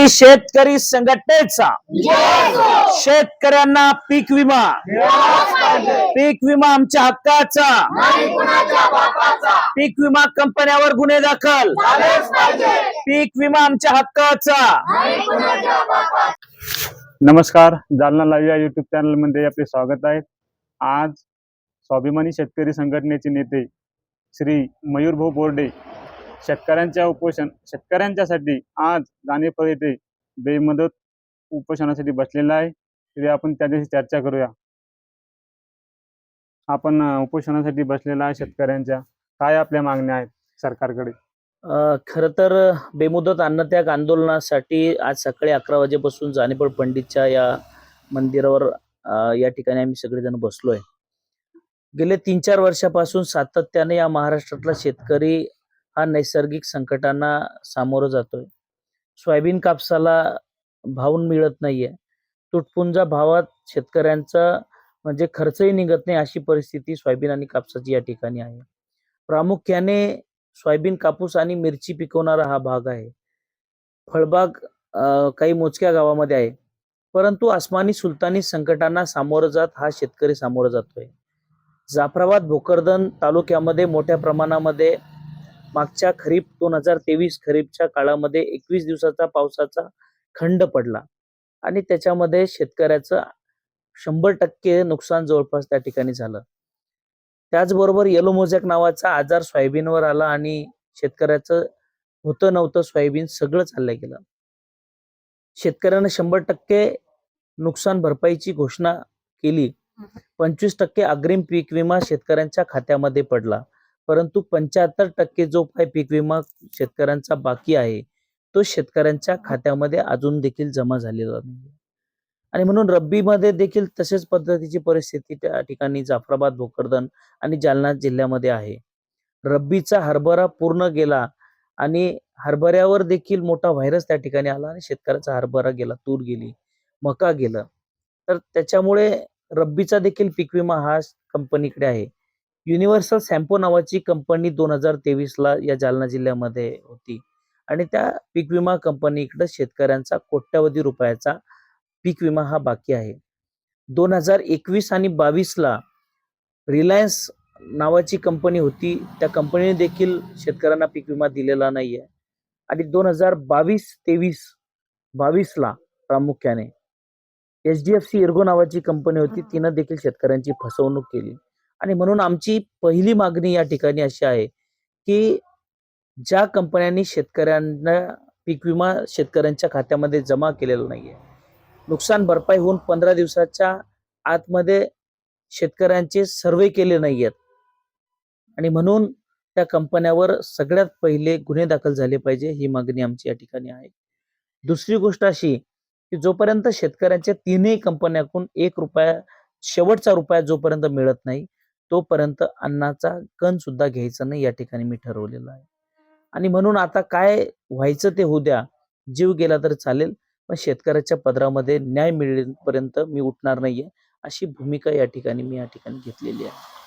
स्वाभिमानी शेतकरी संघटनेचा. शेतकऱ्यांना पीक विमा. पीक विमा आमच्या हक्काचा. पीक विमा कंपन्यावर गुन्हे दाखल. पीक विमा आमच्या हक्काचा. नमस्कार जालना लाईव्ह या युट्यूब चॅनलमध्ये आपले स्वागत आहे. आज स्वाभिमानी शेतकरी संघटनेचे नेते श्री मयूरभाऊ बोर्डे शेतकऱ्यांच्या उपोषण शेतकऱ्यांच्यासाठी आज गाणेफळ येथे बेमदत उपोषणासाठी बसलेला आहे. तरी आपण त्याच्याशी चर्चा करूया. आपण उपोषणासाठी बसलेला आहे शेतकऱ्यांच्या. काय आपल्या मागण्या आहेत सरकारकडे? खर तर बेमुदत अन्नत्याग आंदोलनासाठी आज सकाळी अकरा वाजेपासून जानेपळ पंडितच्या या मंदिरावर या ठिकाणी आम्ही सगळेजण बसलोय. गेले तीन चार वर्षापासून सातत्याने या महाराष्ट्रातला शेतकरी हा नैसर्गिक संकटांना सामोरं जातोय. सोयाबीन कापसाला भाव मिळत नाहीये. तुटपुंजा भावात शेतकऱ्यांचा म्हणजे खर्चही निघत नाही अशी परिस्थिती सोयाबीन आणि कापसाची या ठिकाणी आहे. प्रामुख्याने सोयाबीन कापूस आणि मिरची पिकवणारा हा भाग आहे. फळबाग काही मोजक्या गावामध्ये आहे. परंतु आसमानी सुलतानी संकटांना सामोरं जात हा शेतकरी सामोरं जातोय. जाफराबाद भोकरदन तालुक्यामध्ये मोठ्या प्रमाणामध्ये मागच्या खरीप दोन हजार तेवीस खरीपच्या काळामध्ये एकवीस दिवसाचा पावसाचा खंड पडला. आणि त्याच्यामध्ये शेतकऱ्याचं शंभर टक्के नुकसान जवळपास त्या ठिकाणी झालं. त्याचबरोबर येलो मोजॅक नावाचा आजार सोयाबीनवर आला आणि शेतकऱ्याचं होतं नव्हतं सोयाबीन सगळं चाललं गेलं. शेतकऱ्यानं शंभर टक्के नुकसान भरपाईची घोषणा केली. पंचवीस टक्के अग्रिम पीक विमा शेतकऱ्यांच्या खात्यामध्ये पडला. परंतु पंच्याहत्तर टक्के जो काही पीक विमा शेतकऱ्यांचा बाकी आहे तो शेतकऱ्यांच्या खात्यामध्ये अजून देखील जमा झालेला नाही आणि म्हणून रब्बीमध्ये देखील तसेच पद्धतीची परिस्थिती त्या ठिकाणी जाफराबाद भोकरदन आणि जालना जिल्ह्यामध्ये आहे. रब्बीचा हरभरा पूर्ण गेला आणि हरभऱ्यावर देखील मोठा व्हायरस त्या ठिकाणी आला आणि शेतकऱ्याचा हरभरा गेला तूर गेली मका गेलं. तर त्याच्यामुळे रब्बीचा देखील पीक विमा हा कंपनीकडे आहे. युनिव्हर्सल सॅम्पो नावाची कंपनी दोन हजार तेवीसला या जालना जिल्ह्यामध्ये होती. आणि त्या पीक विमा कंपनीकडे शेतकऱ्यांचा कोट्यावधी रुपयाचा पीक विमा हा बाकी आहे. दोन हजार एकवीस आणि बावीसला रिलायन्स नावाची कंपनी होती. त्या कंपनीने देखील शेतकऱ्यांना पीक विमा दिलेला नाहीये. आणि दोन हजार बावीस तेवीस बावीसला प्रामुख्याने H D F C Ergo नावाची कंपनी होती. तिनं देखील शेतकऱ्यांची फसवणूक केली. आणि म्हणून आमची पहिली मागणी या ठिकाणी अशी आहे की ज्या कंपन्यांनी शेतकऱ्यांना पीक विमा शेतकऱ्यांच्या खात्यामध्ये जमा केलेला नाहीये नुकसान भरपाई होऊन पंधरा दिवसाच्या आतमध्ये शेतकऱ्यांचे सर्वे केले नाही आहेत आणि म्हणून त्या कंपन्यावर सगळ्यात पहिले गुन्हे दाखल झाले पाहिजे ही मागणी आमची या ठिकाणी आहे. दुसरी गोष्ट अशी की जोपर्यंत शेतकऱ्यांच्या तीनही कंपन्याकडून एक रुपया शेवटचा रुपया जोपर्यंत मिळत नाही तोपर्यंत अन्नाचा कण सुद्धा घ्यायचा नाही या ठिकाणी मी ठरवलेलं आहे. आणि म्हणून आता काय व्हायचं ते होऊ द्या जीव गेला तर चालेल पण शेतकऱ्याच्या पदरामध्ये न्याय मिळेपर्यंत मी उठणार नाहीये अशी भूमिका या ठिकाणी मी या ठिकाणी घेतलेली आहे.